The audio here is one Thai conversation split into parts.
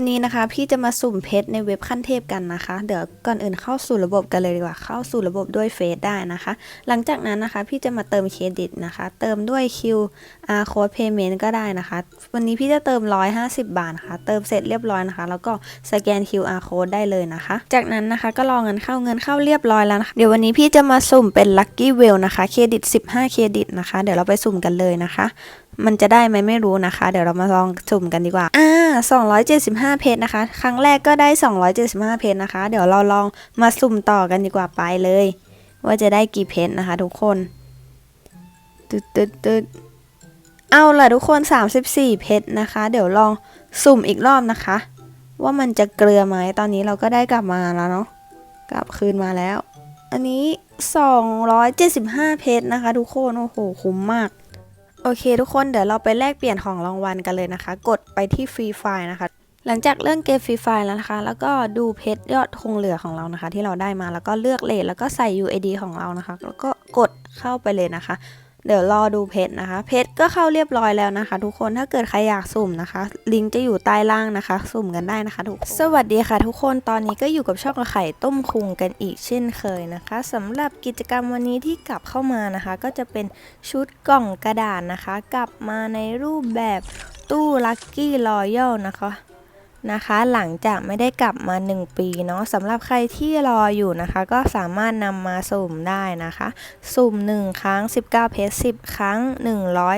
วันนี้นะคะพี่จะมาสุ่มเพชรในเว็บขั้นเทพกันนะคะ เดี๋ยวก่อนอื่นเข้าสู่ระบบกันเลยดีกว่า เข้าสู่ระบบด้วยเฟซได้นะคะ หลังจากนั้นนะคะพี่จะมาเติมเครดิตนะคะ เติมด้วย QR code payment ก็ได้นะคะ วันนี้พี่จะเติม 150 บาทนะคะเติมเสร็จเรียบร้อยนะคะ แล้วก็สแกน QR code ได้เลยนะคะ จากนั้นนะคะก็รอเงินเข้าเงินเข้าเรียบร้อยแล้วนะคะเดี๋ยววันนี้พี่จะมาสุ่มเป็น Lucky w e l l นะคะเครดิต 15 เครดิตนะคะ เดี๋ยวเราไปสุ่มกันเลยนะคะ มันจะได้ไหมไม่รู้นะคะ เดี๋ยวเรามาลองสุ่มกันดีกว่า อ่า 275 เพชรนะคะ ครั้งแรกก็ได้ 275 เพชรนะคะ เดี๋ยวเราลองมาสุ่มต่อกันดีกว่าไปเลย ว่าจะได้กี่เพชรนะคะ ทุกคนตึ๊ดตึ๊ดตึ๊ดเอาล่ะทุกคน 34 เพชรนะคะ เดี๋ยวลองสุ่มอีกรอบนะคะ ว่ามันจะเกลือไหมตอนนี้เราก็ได้กลับมาแล้วเนาะกลับคืนมาแล้ว อันนี้ 275 เพชรนะคะ ทุกคน โอ้โห คุ้มมาก โอเคทุกคนเดี๋ยวเราไปแลกเปลี่ยนของรางวัลกันเลยนะคะ กดไปที่ฟรีไฟล์นะคะ หลังจากเรื่องเกมฟรีไฟล์แล้วนะคะ แล้วก็ดูเพชรยอดคงเหลือของเรานะคะ ที่เราได้มาแล้วก็เลือกเลทแล้วก็ใส่ UID ของเรานะคะ แล้วก็กดเข้าไปเลยนะคะ เดี๋ยวรอดูเพชรนะคะ เพชรก็เข้าเรียบร้อยแล้วนะคะ ทุกคนถ้าเกิดใครอยากสุ่มนะคะ ลิงก์จะอยู่ใต้ล่างนะคะ สุ่มกันได้นะคะทุกคนสวัสดีค่ะ ทุกคนตอนนี้ก็อยู่กับช่องไข่ต้มคุงกันอีกเช่นเคยนะคะสำหรับกิจกรรมวันนี้ที่กลับเข้ามานะคะ ก็จะเป็นชุดกล่องกระดาษนะคะ กลับมาในรูปแบบตู้ลัคกี้รอยัลนะคะ นะคะ หลังจากไม่ได้กลับมา 1 ปีเนาะสำหรับใครที่รออยู่นะคะ ก็สามารถนำมาสุ่มได้นะคะ สุ่ม 1 ครั้ง 19 เพชร 10 ครั้ง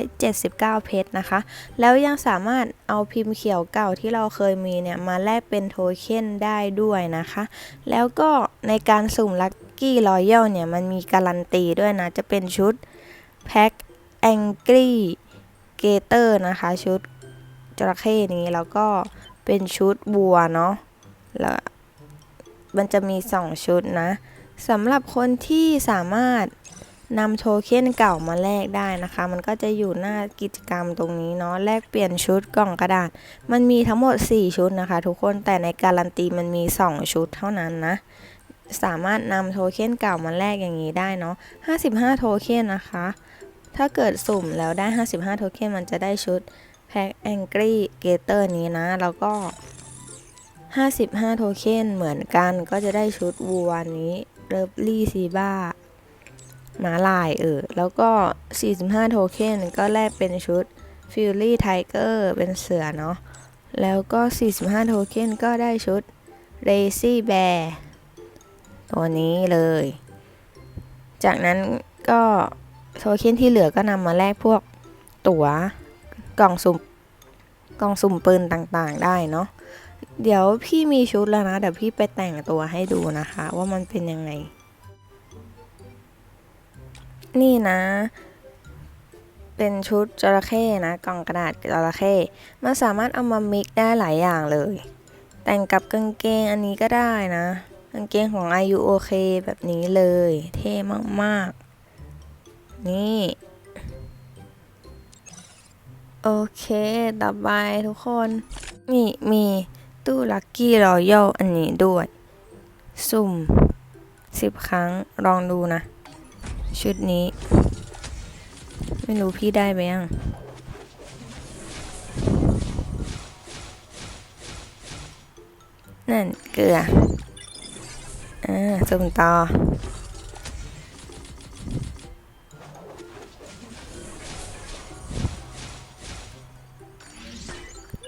179 เพชรนะคะ แล้วยังสามารถเอาพิมพ์เขียวเก่าที่เราเคยมีเนี่ย มาแลกเป็นโทเค็นได้ด้วยนะคะ แล้วก็ในการสุ่มลัคกี้รอยัลเนี่ย มันมีการันตีด้วยนะ จะเป็นชุดแพ็คแองกี้เกเตอร์นะคะ ชุดจระเข้นี้แล้วก็ เป็นชุดบัวเนาะแล้วมันจะมี 2 ชุดนะสำหรับคนที่สามารถนำโทเค็นเก่ามาแลกได้นะคะ มันก็จะอยู่หน้ากิจกรรมตรงนี้เนาะแลกเปลี่ยนชุดกล่องกระดาษ มันมีทั้งหมด 4 ชุดนะคะ ทุกคนแต่ในการันตีมันมี 2 ชุดเท่านั้นนะ สามารถนำโทเค็นเก่ามาแลกอย่างนี้ได้เนาะ55 โทเค็นนะคะ ถ้าเกิดสุ่มแล้วได้ 55 โทเค็นมันจะได้ชุด แพ็คแองกี้เกเตอร์นี้นะ แล้วก็ 55 โทเค็นเหมือนกันก็จะได้ชุดวัวนี้เริฟลี่ซีบ้าม้าลายเออ แล้วก็ 45 โทเค็นก็แลกเป็นชุด Fury Tiger เป็นเสือเนาะ แล้วก็ 45 โทเค็นก็ได้ชุด Lazy Bear ตัวนี้เลย จากนั้นก็โทเค็นที่เหลือก็นำมาแลกพวกตั๋ว กล่องสุ่มกล่องสุ่มปืนต่างๆได้เนาะเดี๋ยวพี่มีชุดแล้วนะ เดี๋ยวพี่ไปแต่งตัวให้ดูนะคะ ว่ามันเป็นยังไง นี่นะ เป็นชุดจระเข้นะ กล่องกระดาษจระเข้มันสามารถเอามามิกได้หลายอย่างเลย แต่งกับกางเกงอันนี้ก็ได้นะกางเกงของ IUOK แบบนี้เลย เท่มากๆ นี่ โอเค ต่อไปทุกคน นี่มีตู้ลัคกี้รอยัลอันนี้ด้วย สุ่ม 10 ครั้งลองดูนะ ชุดนี้ ไม่รู้พี่ได้ไหมยังนั่นเกลือ อ่าสุ่มต่อ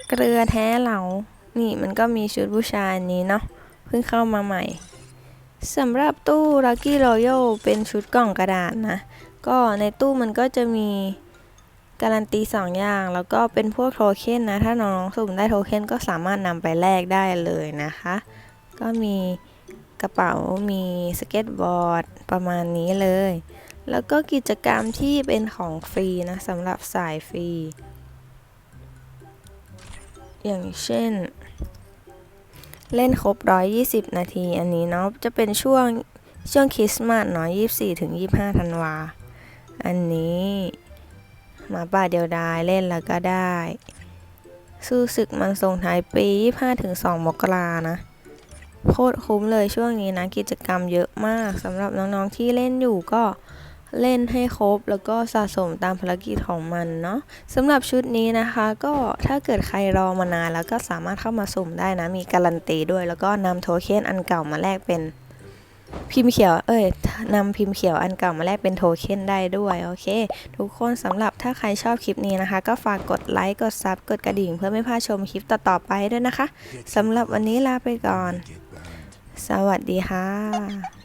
เกลือแท้เหลา นี่มันก็มีชุดผู้ชายอันนี้เนาะ เพิ่งเข้ามาใหม่ สำหรับตู้ Lucky Royal เป็นชุดกล่องกระดาษนะ ก็ในตู้มันก็จะมีการันตี 2 อย่าง แล้วก็เป็นพวกโทเค็นนะ ถ้าน้องสุ่มได้โทเค็นก็สามารถนำไปแลกได้เลยนะคะ ก็มีกระเป๋า มีสเก็ตบอร์ด ประมาณนี้เลย แล้วก็กิจกรรมที่เป็นของฟรีนะสำหรับสายฟรี อย่างเช่น เล่นครบ 120 นาทีอันนี้เนาะจะเป็นช่วงช่วงคริสต์มาสเนาะ24 ถึง 25 ธันวา อันนี้หมาป่าเดียวดายเล่นแล้วก็ได้ สู้ศึกมันส่งท้ายปี 25 ถึง 2 มกรานะโคตรคุ้มเลยช่วงนี้นะกิจกรรมเยอะมากสำหรับน้องๆที่เล่นอยู่ก็ เล่นให้ครบ แล้วก็สะสมตามภารกิจของมันเนาะสำหรับชุดนี้นะคะ ก็ถ้าเกิดใครรอมานานแล้วก็สามารถเข้ามาสุ่มได้นะ มีการันตีด้วย แล้วก็นำโทเค็นอันเก่ามาแลกเป็นพิมพ์เขียว เอ้ยนำพิมพ์เขียวอันเก่ามาแลกเป็นโทเค็นได้ด้วย โอเค ทุกคนสำหรับถ้าใครชอบคลิปนี้นะคะ ก็ฝากกดไลค์ กดซับ กดกระดิ่ง เพื่อไม่พลาดชมคลิปต่อๆไปด้วยนะคะสำหรับวันนี้ลาไปก่อน สวัสดีค่ะ